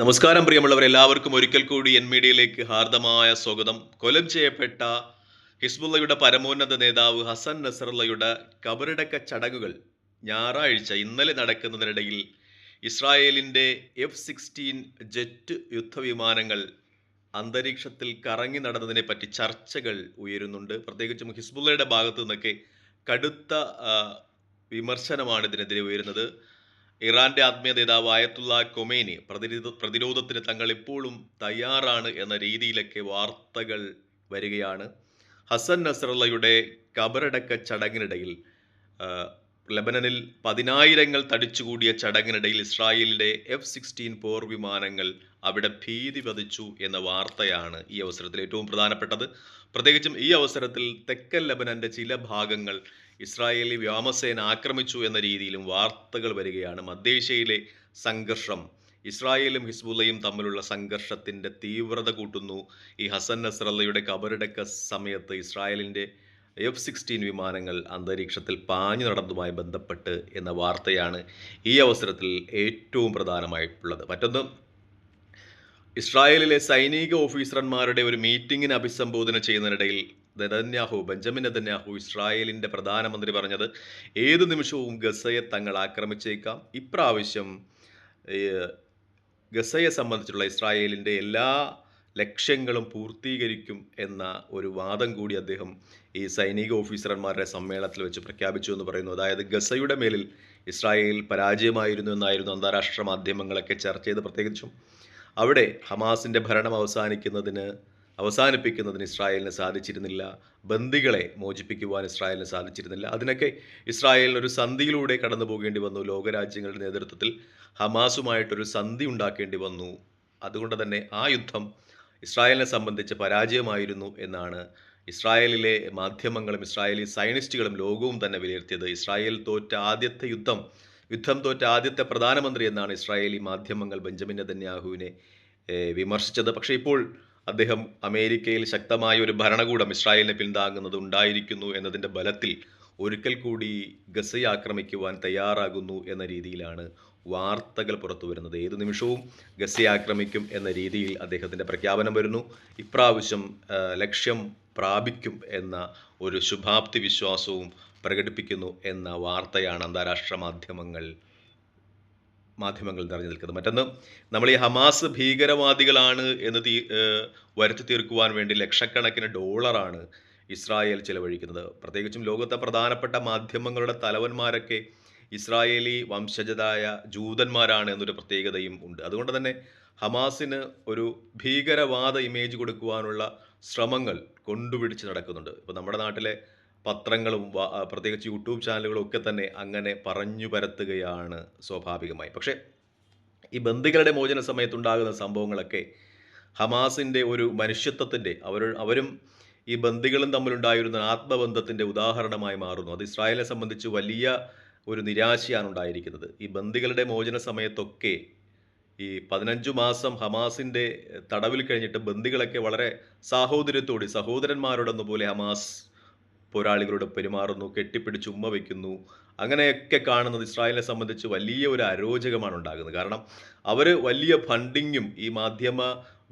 നമസ്കാരം പ്രിയമുള്ളവർ എല്ലാവർക്കും ഒരിക്കൽ കൂടി എൻ മീഡിയയിലേക്ക് ഹാർദമായ സ്വാഗതം. കൊലം ചെയ്യപ്പെട്ട ഹിസ്ബുള്ളയുടെ പരമോന്നത നേതാവ് ഹസൻ നസറുള്ളയുടെ കബറടക്ക ചടങ്ങുകൾ ഞായറാഴ്ച ഇന്നലെ നടക്കുന്നതിനിടയിൽ ഇസ്രായേലിന്റെ എഫ് സിക്സ്റ്റീൻ ജെറ്റ് യുദ്ധവിമാനങ്ങൾ അന്തരീക്ഷത്തിൽ കറങ്ങി നടന്നതിനെ പറ്റി ചർച്ചകൾ ഉയരുന്നുണ്ട്. പ്രത്യേകിച്ചും ഹിസ്ബുള്ളയുടെ ഭാഗത്തു നിന്നൊക്കെ കടുത്ത വിമർശനമാണ് ഇതിനെതിരെ ഉയരുന്നത്. ഇറാന്റെ ആത്മീയ നേതാവ് ആയത്തുള്ള കൊമേനി പ്രതിരോധ പ്രതിരോധത്തിന് തങ്ങൾ ഇപ്പോഴും തയ്യാറാണ് എന്ന രീതിയിലൊക്കെ വാർത്തകൾ വരികയാണ്. ഹസൻ നസറുള്ളയുടെ കബറടക്ക ചടങ്ങിനിടയിൽ ലബനനിൽ പതിനായിരങ്ങൾ തടിച്ചുകൂടിയ ചടങ്ങിനിടയിൽ ഇസ്രായേലിന്റെ എഫ് സിക്സ്റ്റീൻ പോർ വിമാനങ്ങൾ അവിടെ ഭീതി പതിച്ചു എന്ന വാർത്തയാണ് ഈ അവസരത്തിൽ ഏറ്റവും പ്രധാനപ്പെട്ടത്. പ്രത്യേകിച്ചും ഈ അവസരത്തിൽ തെക്കൻ ലബനന്റെ ചില ഭാഗങ്ങൾ ഇസ്രായേലി വ്യോമസേന ആക്രമിച്ചു എന്ന രീതിയിലും വാർത്തകൾ വരികയാണ്. മധ്യേഷ്യയിലെ സംഘർഷം ഇസ്രായേലും ഹിസ്ബുള്ളയും തമ്മിലുള്ള സംഘർഷത്തിന്റെ തീവ്രത കൂട്ടുന്നു. ഈ ഹസൻ നസ്രല്ലയുടെ കബറടക്ക സമയത്ത് ഇസ്രായേലിന്റെ എഫ് സിക്സ്റ്റീൻ വിമാനങ്ങൾ അന്തരീക്ഷത്തിൽ പാഞ്ഞു നടന്നതുമായി ബന്ധപ്പെട്ട് എന്ന വാർത്തയാണ് ഈ അവസരത്തിൽ ഏറ്റവും പ്രധാനമായിട്ടുള്ളത്. മറ്റൊന്ന് ഇസ്രായേലിലെ സൈനിക ഓഫീസർമാരുടെ ഒരു മീറ്റിങ്ങിന് അഭിസംബോധന ചെയ്യുന്നതിനിടയിൽ നെതന്യാഹു ബെഞ്ചമിൻ നെതന്യാഹു ഇസ്രായേലിന്റെ പ്രധാനമന്ത്രി പറഞ്ഞത് ഏത് നിമിഷവും ഗസയെ തങ്ങൾ ആക്രമിച്ചേക്കാം. ഇപ്രാവശ്യം ഗസയെ സംബന്ധിച്ചുള്ള ഇസ്രായേലിന്റെ എല്ലാ ലക്ഷ്യങ്ങളും പൂർത്തീകരിക്കും എന്ന ഒരു വാദം കൂടി അദ്ദേഹം ഈ സൈനിക ഓഫീസർമാരുടെ സമ്മേളനത്തിൽ വെച്ച് പ്രഖ്യാപിച്ചു എന്ന് പറയുന്നു. അതായത് ഗസയുടെ മേലിൽ ഇസ്രായേൽ പരാജയമായിരുന്നു എന്നായിരുന്നു അന്താരാഷ്ട്ര മാധ്യമങ്ങളൊക്കെ ചർച്ച ചെയ്ത് പ്രത്യേകിച്ചും. അവിടെ ഹമാസിന്റെ ഭരണം അവസാനിക്കുന്നതിന് അവസാനിപ്പിക്കുന്നതിന് ഇസ്രായേലിന് സാധിച്ചിരുന്നില്ല. ബന്ദികളെ മോചിപ്പിക്കുവാൻ ഇസ്രായേലിന് സാധിച്ചിരുന്നില്ല. അതിനൊക്കെ ഇസ്രായേലിന് ഒരു സന്ധിയിലൂടെ കടന്നു പോകേണ്ടി വന്നു. ലോകരാജ്യങ്ങളുടെ നേതൃത്വത്തിൽ ഹമാസുമായിട്ടൊരു സന്ധി ഉണ്ടാക്കേണ്ടി വന്നു. അതുകൊണ്ട് തന്നെ ആ യുദ്ധം ഇസ്രായേലിനെ സംബന്ധിച്ച് പരാജയമായിരുന്നു എന്നാണ് ഇസ്രായേലിലെ മാധ്യമങ്ങളും ഇസ്രായേലി സയനിസ്റ്റുകളും ലോകവും തന്നെ വിലയിരുത്തിയത്. ഇസ്രായേൽ തോറ്റ ആദ്യത്തെ യുദ്ധം യുദ്ധം തോറ്റ ആദ്യത്തെ പ്രധാനമന്ത്രി എന്നാണ് ഇസ്രായേലി മാധ്യമങ്ങൾ ബെഞ്ചമിൻ നെതന്യാഹുവിനെ വിമർശിച്ചത്. പക്ഷേ ഇപ്പോൾ അദ്ദേഹം അമേരിക്കയിൽ ശക്തമായ ഒരു ഭരണകൂടം ഇസ്രായേലിനെ പിന്താങ്ങുന്നത് ഉണ്ടായിരിക്കുന്നു എന്നതിന്റെ ബലത്തിൽ ഒരിക്കൽ കൂടി ഗസയെ ആക്രമിക്കുവാൻ തയ്യാറാകുന്നു എന്ന രീതിയിലാണ് വാർത്തകൾ പുറത്തു വരുന്നത്. ഏതു നിമിഷവും ഗസയെ ആക്രമിക്കും എന്ന രീതിയിൽ അദ്ദേഹത്തിന്റെ പ്രഖ്യാപനം വരുന്നു. ഇപ്രാവശ്യം ലക്ഷ്യം പ്രാപിക്കും എന്ന ഒരു ശുഭാപ്തി വിശ്വാസവും പ്രകടിപ്പിക്കുന്നു എന്ന വാർത്തയാണ് അന്താരാഷ്ട്ര മാധ്യമങ്ങൾ മാധ്യമങ്ങൾ നിറഞ്ഞു നിൽക്കുന്നത്. മറ്റൊന്ന് നമ്മൾ ഈ ഹമാസ് ഭീകരവാദികളാണ് എന്ന് തീ വരുത്തി തീർക്കുവാൻ വേണ്ടി ലക്ഷക്കണക്കിന് ഡോളറാണ് ഇസ്രായേൽ ചിലവഴിക്കുന്നത്. പ്രത്യേകിച്ചും ലോകത്തെ പ്രധാനപ്പെട്ട മാധ്യമങ്ങളുടെ തലവന്മാരൊക്കെ ഇസ്രായേലി വംശജരായ ജൂതന്മാരാണ് എന്നൊരു പ്രത്യേകതയും ഉണ്ട്. അതുകൊണ്ട് തന്നെ ഹമാസിന് ഒരു ഭീകരവാദ ഇമേജ് കൊടുക്കുവാനുള്ള ശ്രമങ്ങൾ കൊണ്ടുപിടിച്ച് നടക്കുന്നുണ്ട്. ഇപ്പോൾ നമ്മുടെ നാട്ടിലെ പത്രങ്ങളും പ്രത്യേകിച്ച് യൂട്യൂബ് ചാനലുകളും ഒക്കെ തന്നെ അങ്ങനെ പറഞ്ഞു പരത്തുകയാണ് സ്വാഭാവികമായി. പക്ഷേ ഈ ബന്ദികളുടെ മോചന സമയത്തുണ്ടാകുന്ന സംഭവങ്ങളൊക്കെ ഹമാസിന്റെ ഒരു മനുഷ്യത്വത്തിന്റെ അവർ അവരും ഈ ബന്ദികളും തമ്മിലുണ്ടായിരുന്ന ആത്മബന്ധത്തിന്റെ ഉദാഹരണമായി മാറുന്നു. അത് ഇസ്രായേലിനെ സംബന്ധിച്ച് വലിയ ഒരു നിരാശയാണ് ഉണ്ടായിരിക്കുന്നത്. ഈ ബന്ദികളുടെ മോചന സമയത്തൊക്കെ ഈ പതിനഞ്ചു മാസം ഹമാസിന്റെ തടവിൽ കഴിഞ്ഞിട്ട് ബന്ദികളൊക്കെ വളരെ സാഹോദര്യത്തോടെ സഹോദരന്മാരോടൊന്നുപോലെ ഹമാസ് പോരാളികളോട് പെരുമാറുന്നു കെട്ടിപ്പിടിച്ച് ഉമ്മ വയ്ക്കുന്നു. അങ്ങനെയൊക്കെ കാണുന്നത് ഇസ്രായേലിനെ സംബന്ധിച്ച് വലിയ ഒരു അരോചകമാണ് ഉണ്ടാകുന്നത്. കാരണം അവർ വലിയ ഫണ്ടിങ്ങും ഈ മാധ്യമ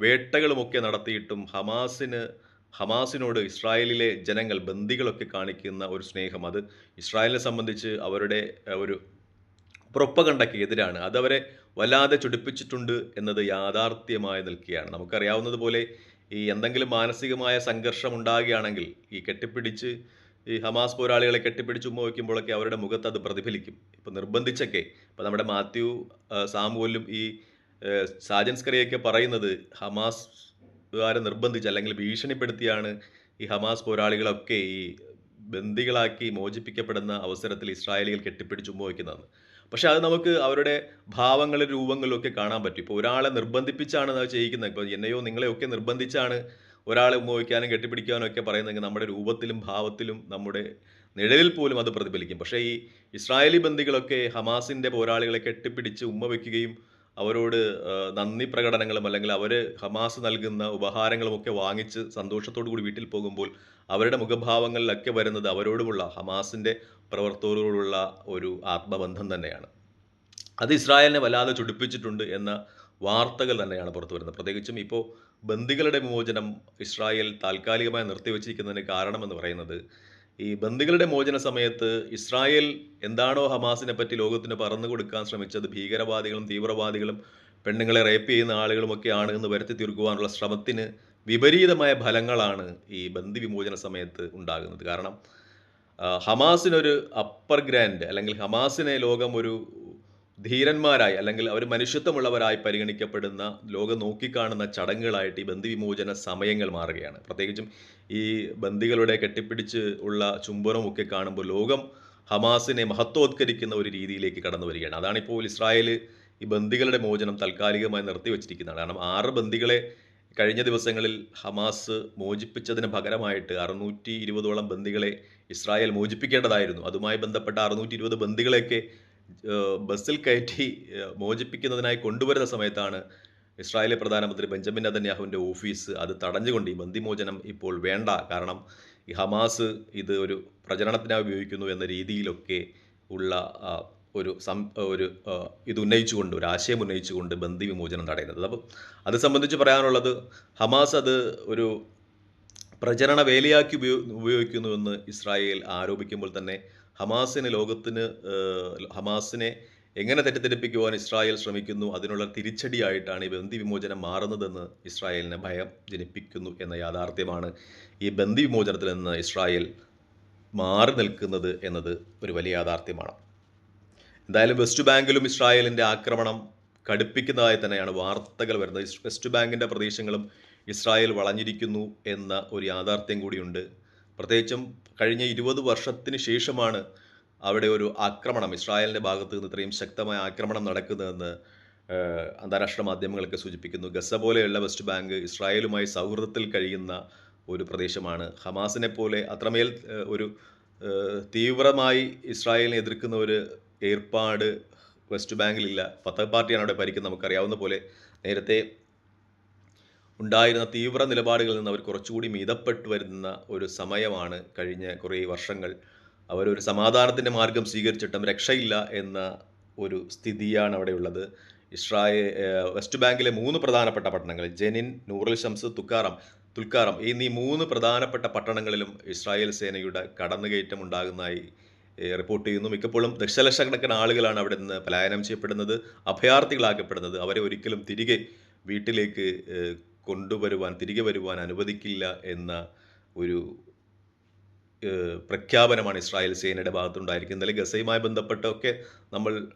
വേട്ടകളുമൊക്കെ നടത്തിയിട്ടും ഹമാസിന് ഹമാസിനോട് ഇസ്രായേലിലെ ജനങ്ങൾ ബന്ദികളൊക്കെ കാണിക്കുന്ന ഒരു സ്നേഹം. അത് ഇസ്രായേലിനെ സംബന്ധിച്ച് അവരുടെ ഒരു പ്രൊപ്പകണ്ടയ്ക്ക് എതിരാണ്. അതവരെ വല്ലാതെ ചൊടിപ്പിച്ചിട്ടുണ്ട് എന്നത് യാഥാർത്ഥ്യമായി നിൽക്കുകയാണ്. നമുക്കറിയാവുന്നതുപോലെ ഈ എന്തെങ്കിലും മാനസികമായ സംഘർഷം ഉണ്ടാകുകയാണെങ്കിൽ ഈ കെട്ടിപ്പിടിച്ച് ഈ ഹമാസ് പോരാളികളെ കെട്ടിപ്പിടിച്ച് ഉമ്മ വയ്ക്കുമ്പോഴൊക്കെ അവരുടെ മുഖത്ത് അത് പ്രതിഫലിക്കും. ഇപ്പം നിർബന്ധിച്ചൊക്കെ ഇപ്പം നമ്മുടെ മാത്യു സാമുവലും ഈ സാജൻസ്കറിയൊക്കെ പറയുന്നത് ഹമാസ് ഹമാസുകാരെ നിർബന്ധിച്ച് അല്ലെങ്കിൽ ഭീഷണിപ്പെടുത്തിയാണ് ഈ ഹമാസ് പോരാളികളൊക്കെ ഈ ബന്ദികളാക്കി മോചിപ്പിക്കപ്പെടുന്ന അവസരത്തിൽ ഇസ്രായേലികൾ കെട്ടിപ്പിടിച്ച് ഉമ്മ വയ്ക്കുന്നതെന്ന്. പക്ഷെ അത് നമുക്ക് അവരുടെ ഭാവങ്ങളും രൂപങ്ങളിലൊക്കെ കാണാൻ പറ്റും. ഇപ്പോൾ ഒരാളെ നിർബന്ധിപ്പിച്ചാണ് അത് ചെയ്യിക്കുന്നത്. ഇപ്പോൾ എന്നെയോ നിങ്ങളെയൊക്കെ നിർബന്ധിച്ചാണ് ഒരാളെ ഉപയോഗിക്കാനും കെട്ടിപ്പിടിക്കാനും ഒക്കെ പറയുന്നതെങ്കിൽ നമ്മുടെ രൂപത്തിലും ഭാവത്തിലും നമ്മുടെ നിഴലിൽ പോലും അത് പ്രതിഫലിക്കും. പക്ഷേ ഈ ഇസ്രായേലി ബന്ദികളൊക്കെ ഹമാസിന്റെ പോരാളികളെ കെട്ടിപ്പിടിച്ച് ഉമ്മ വയ്ക്കുകയും അവരോട് നന്ദി പ്രകടനങ്ങളും അല്ലെങ്കിൽ അവർ ഹമാസ് നൽകുന്ന ഉപഹാരങ്ങളും ഒക്കെ വാങ്ങിച്ച് സന്തോഷത്തോടു കൂടി വീട്ടിൽ പോകുമ്പോൾ അവരുടെ മുഖഭാവങ്ങളിലൊക്കെ വരുന്നത് അവരോടുമുള്ള ഹമാസിന്റെ പ്രവർത്തകരോടുള്ള ഒരു ആത്മബന്ധം തന്നെയാണ്. അത് ഇസ്രായേലിനെ വല്ലാതെ ചുടിപ്പിച്ചിട്ടുണ്ട് എന്ന വാർത്തകൾ തന്നെയാണ് പുറത്തു വരുന്നത്. പ്രത്യേകിച്ചും ഇപ്പോൾ ബന്ദികളുടെ മോചനം ഇസ്രായേൽ താൽക്കാലികമായി നിർത്തിവെച്ചിരിക്കുന്നതിന് കാരണമെന്ന് പറയുന്നത് ഈ ബന്ദികളുടെ മോചന സമയത്ത് ഇസ്രായേൽ എന്താണോ ഹമാസിനെ പറ്റി ലോകത്തിന് പറഞ്ഞു കൊടുക്കാൻ ശ്രമിച്ചത് ഭീകരവാദികളും തീവ്രവാദികളും പെണ്ണുങ്ങളെ റേപ്പ് ചെയ്യുന്ന ആളുകളുമൊക്കെയാണ് എന്ന് വരുത്തി തീർക്കുവാനുള്ള ശ്രമത്തിന് വിപരീതമായ ഫലങ്ങളാണ് ഈ ബന്ദി വിമോചന സമയത്ത് ഉണ്ടാകുന്നത്. കാരണം ഹമാസിനൊരു അപ്പർ ഗ്രാൻഡ് അല്ലെങ്കിൽ ഹമാസിനെ ലോകം ഒരു ധീരന്മാരായി അല്ലെങ്കിൽ അവർ മനുഷ്യത്വമുള്ളവരായി പരിഗണിക്കപ്പെടുന്ന ലോകം നോക്കിക്കാണുന്ന ചടങ്ങുകളായിട്ട് ഈ ബന്ധുവിമോചന സമയങ്ങൾ മാറുകയാണ്. പ്രത്യേകിച്ചും ഈ ബന്ദികളുടെ കെട്ടിപ്പിടിച്ച് ഉള്ള ചുംബനവും ഒക്കെ കാണുമ്പോൾ ലോകം ഹമാസിനെ മഹത്വവത്കരിക്കുന്ന ഒരു രീതിയിലേക്ക് കടന്നു വരികയാണ്. അതാണിപ്പോൾ ഇസ്രായേൽ ഈ ബന്ദികളുടെ മോചനം താൽക്കാലികമായി നിർത്തിവച്ചിരിക്കുന്നതാണ്. കാരണം ആറ് ബന്ദികളെ കഴിഞ്ഞ ദിവസങ്ങളിൽ ഹമാസ് മോചിപ്പിച്ചതിന് പകരമായിട്ട് അറുന്നൂറ്റി ഇരുപതോളം ബന്ദികളെ ഇസ്രായേൽ മോചിപ്പിക്കേണ്ടതായിരുന്നു. അതുമായി ബന്ധപ്പെട്ട അറുന്നൂറ്റി ഇരുപത് ബന്ദികളെയൊക്കെ ബസ്സിൽ കയറ്റി മോചിപ്പിക്കുന്നതിനായി കൊണ്ടുവരുന്ന സമയത്താണ് ഇസ്രായേലി പ്രധാനമന്ത്രി ബെഞ്ചമിൻ നദന്യാഹുവിന്റെ ഓഫീസ് അത് തടഞ്ഞുകൊണ്ട് ഈ ബന്ദിമോചനം ഇപ്പോൾ വേണ്ട. കാരണം ഈ ഹമാസ് ഇത് ഒരു പ്രചരണത്തിനായി ഉപയോഗിക്കുന്നു എന്ന രീതിയിലൊക്കെ ഉള്ള ഒരു സം ഒരു ഇത് ഉന്നയിച്ചുകൊണ്ട് ഒരു ആശയം ഉന്നയിച്ചുകൊണ്ട് ബന്ദി വിമോചനം തടയുന്നത്. അപ്പം അത് സംബന്ധിച്ച് പറയാനുള്ളത് ഹമാസ് അത് ഒരു പ്രചരണ വേലയാക്കി ഉപയോ ഉപയോഗിക്കുന്നുവെന്ന് ഇസ്രായേൽ ആരോപിക്കുമ്പോൾ തന്നെ ഹമാസിന് ലോകത്തിന് ഹമാസിനെ എങ്ങനെ തെറ്റിദ്ധരിപ്പിക്കുവാൻ ഇസ്രായേൽ ശ്രമിക്കുന്നു അതിനുള്ള തിരിച്ചടിയായിട്ടാണ് ഈ ബന്ദി വിമോചനം മാറുന്നതെന്ന് ഇസ്രായേലിനെ ഭയം ജനിപ്പിക്കുന്നു എന്ന യാഥാർത്ഥ്യമാണ് ഈ ബന്ദി വിമോചനത്തിൽ നിന്ന് ഇസ്രായേൽ മാറി നിൽക്കുന്നത് എന്നത് ഒരു വലിയ യാഥാർത്ഥ്യമാണ്. എന്തായാലും വെസ്റ്റ് ബാങ്കിലും ഇസ്രായേലിന്റെ ആക്രമണം കടുപ്പിക്കുന്നതായി തന്നെയാണ് വാർത്തകൾ വരുന്നത്. വെസ്റ്റ് ബാങ്കിന്റെ പ്രദേശങ്ങളും ഇസ്രായേൽ വളഞ്ഞിരിക്കുന്നു എന്ന ഒരു യാഥാർത്ഥ്യം കൂടിയുണ്ട്. പ്രത്യേകിച്ചും കഴിഞ്ഞ ഇരുപത് വർഷത്തിന് ശേഷമാണ് അവിടെ ഒരു ആക്രമണം ഇസ്രായേലിന്റെ ഭാഗത്ത് നിന്ന് ഇത്രയും ശക്തമായ ആക്രമണം നടക്കുന്നതെന്ന് അന്താരാഷ്ട്ര മാധ്യമങ്ങളൊക്കെ സൂചിപ്പിക്കുന്നു. ഗസ പോലെയുള്ള വെസ്റ്റ് ബാങ്ക് ഇസ്രായേലുമായി സൗഹൃദത്തിൽ കഴിയുന്ന ഒരു പ്രദേശമാണ്. ഹമാസിനെ പോലെ അത്രമേൽ ഒരു തീവ്രമായി ഇസ്രായേലിനെ എതിർക്കുന്ന ഒരു ഏർപ്പാട് വെസ്റ്റ് ബാങ്കിലില്ല ഫത്തഹ് പാർട്ടിയാണ് അവിടെ ഭരിക്കുന്നത് നമുക്കറിയാവുന്ന പോലെ. നേരത്തെ ഉണ്ടായിരുന്ന തീവ്ര നിലപാടുകളിൽ നിന്ന് അവർ കുറച്ചുകൂടി മിതപ്പെട്ടു വരുന്ന ഒരു സമയമാണ് കഴിഞ്ഞ കുറേ വർഷങ്ങൾ. അവരൊരു സമാധാനത്തിന്റെ മാർഗം സ്വീകരിച്ചിട്ടും രക്ഷയില്ല എന്ന ഒരു സ്ഥിതിയാണ് അവിടെയുള്ളത് ഇസ്രായേൽ വെസ്റ്റ് ബാങ്കിലെ മൂന്ന് പ്രധാനപ്പെട്ട പട്ടണങ്ങൾ ജെനിൻ നൂറൽ ഷംസ് തുക്കാറം തുൽക്കാറം. എന്നീ മൂന്ന് പ്രധാനപ്പെട്ട പട്ടണങ്ങളിലും ഇസ്രായേൽ സേനയുടെ കടന്നുകയറ്റം ഉണ്ടാകുന്നതായി റിപ്പോർട്ട് ചെയ്യുന്നു. മിക്കപ്പോഴും ദശലക്ഷക്കണക്കിന് ആളുകളാണ് അവിടെ നിന്ന് പലായനം ചെയ്യപ്പെടുന്നത്. അഭയാർത്ഥികളാക്കപ്പെടുന്നത്. അവരെ ഒരിക്കലും തിരികെ വീട്ടിലേക്ക് കൊണ്ടുവരുവാൻ തിരികെ വരുവാൻ അനുവദിക്കില്ല എന്ന ഒരു പ്രഖ്യാപനമാണ് ഇസ്രായേൽ സേനയുടെ ഭാഗത്തുണ്ടായിരിക്കുന്നത്. ഇന്നലെ ഗസയുമായി ബന്ധപ്പെട്ടൊക്കെ നമ്മൾ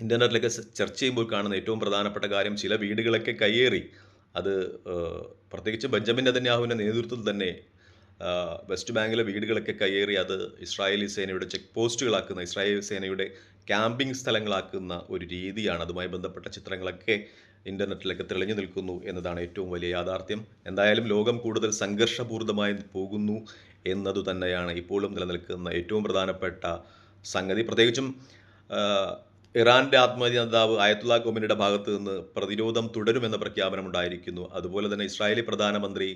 ഇന്റർനെറ്റിലൊക്കെ ചർച്ച ചെയ്യുമ്പോൾ കാണുന്ന ഏറ്റവും പ്രധാനപ്പെട്ട കാര്യം ചില വീടുകളൊക്കെ കയ്യേറി. അത് പ്രത്യേകിച്ച് ബെഞ്ചമിൻ നെതന്യാഹുവിന്റെ നേതൃത്വത്തിൽ തന്നെ വെസ്റ്റ് ബാങ്കിലെ വീടുകളൊക്കെ കയ്യേറി അത് ഇസ്രായേലി സേനയുടെ ചെക്ക് പോസ്റ്റുകളാക്കുന്ന ഇസ്രായേൽ സേനയുടെ ക്യാമ്പിംഗ് സ്ഥലങ്ങളാക്കുന്ന ഒരു രീതിയാണ് അതുമായി ബന്ധപ്പെട്ട ചിത്രങ്ങളൊക്കെ ഇന്റർനെറ്റിലൊക്കെ തെളിഞ്ഞു നിൽക്കുന്നു എന്നതാണ് ഏറ്റവും വലിയ യാഥാർത്ഥ്യം. എന്തായാലും ലോകം കൂടുതൽ സംഘർഷപൂരിതമായി പോകുന്നു എന്നതു തന്നെയാണ് ഇപ്പോഴും നിലനിൽക്കുന്ന ഏറ്റവും പ്രധാനപ്പെട്ട സംഗതി. പ്രത്യേകിച്ചും ഇറാന്റെ ആത്മഹത്യ നേതാവ് ആയത്തുള്ള കൊമിനിയുടെ ഭാഗത്ത് നിന്ന് പ്രതിരോധം തുടരുമെന്ന പ്രഖ്യാപനം ഉണ്ടായിരിക്കുന്നു. അതുപോലെ തന്നെ ഇസ്രായേലി പ്രധാനമന്ത്രി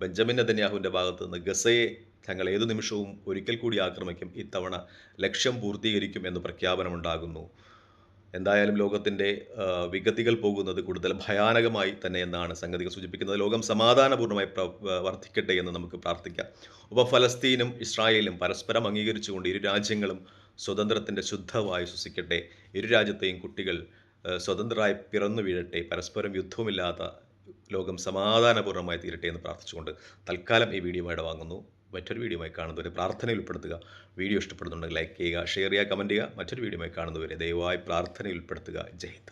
ബെഞ്ചമിൻ നെതന്യാഹുവിന്റെ ഭാഗത്ത് നിന്ന് ഗസയെ തങ്ങൾ ഏതു നിമിഷവും ഒരിക്കൽ കൂടി ആക്രമിക്കും. ഇത്തവണ ലക്ഷ്യം പൂർത്തീകരിക്കും എന്ന് പ്രഖ്യാപനമുണ്ടാകുന്നു. എന്തായാലും ലോകത്തിന്റെ വിഗതികൾ പോകുന്നത് കൂടുതൽ ഭയാനകമായി തന്നെ എന്നാണ് സംഗതികൾ സൂചിപ്പിക്കുന്നത്. ലോകം സമാധാനപൂർണമായി വർദ്ധിക്കട്ടെ എന്ന് നമുക്ക് പ്രാർത്ഥിക്കാം. ഉപ ഫലസ്തീനും ഇസ്രായേലും പരസ്പരം അംഗീകരിച്ചുകൊണ്ട് ഇരു രാജ്യങ്ങളും സ്വതന്ത്രത്തിന്റെ ശുദ്ധമായി ശ്വസിക്കട്ടെ. ഇരു രാജ്യത്തെയും കുട്ടികൾ സ്വതന്ത്രമായി പിറന്നു വീഴട്ടെ. പരസ്പരം യുദ്ധവുമില്ലാത്ത ലോകം സമാധാനപൂർണമായി തീരട്ടെ എന്ന് പ്രാർത്ഥിച്ചുകൊണ്ട് തൽക്കാലം ഈ വീഡിയോ വാങ്ങുന്നു. മറ്റൊരു വീഡിയോയുമായി കാണുന്നവരെ പ്രാർത്ഥനയിൽ ഉൾപ്പെടുത്തുക. വീഡിയോ ഇഷ്ടപ്പെടുന്നുണ്ടെങ്കിൽ ലൈക്ക് ചെയ്യുക ഷെയർ ചെയ്യുക കമന്റ് ചെയ്യുക. മറ്റൊരു വീഡിയോയുമായി കാണുന്നവരെ ദയവായി പ്രാർത്ഥനയിൽ ഉൾപ്പെടുത്തുക. ജയ് ഹിന്ദ്.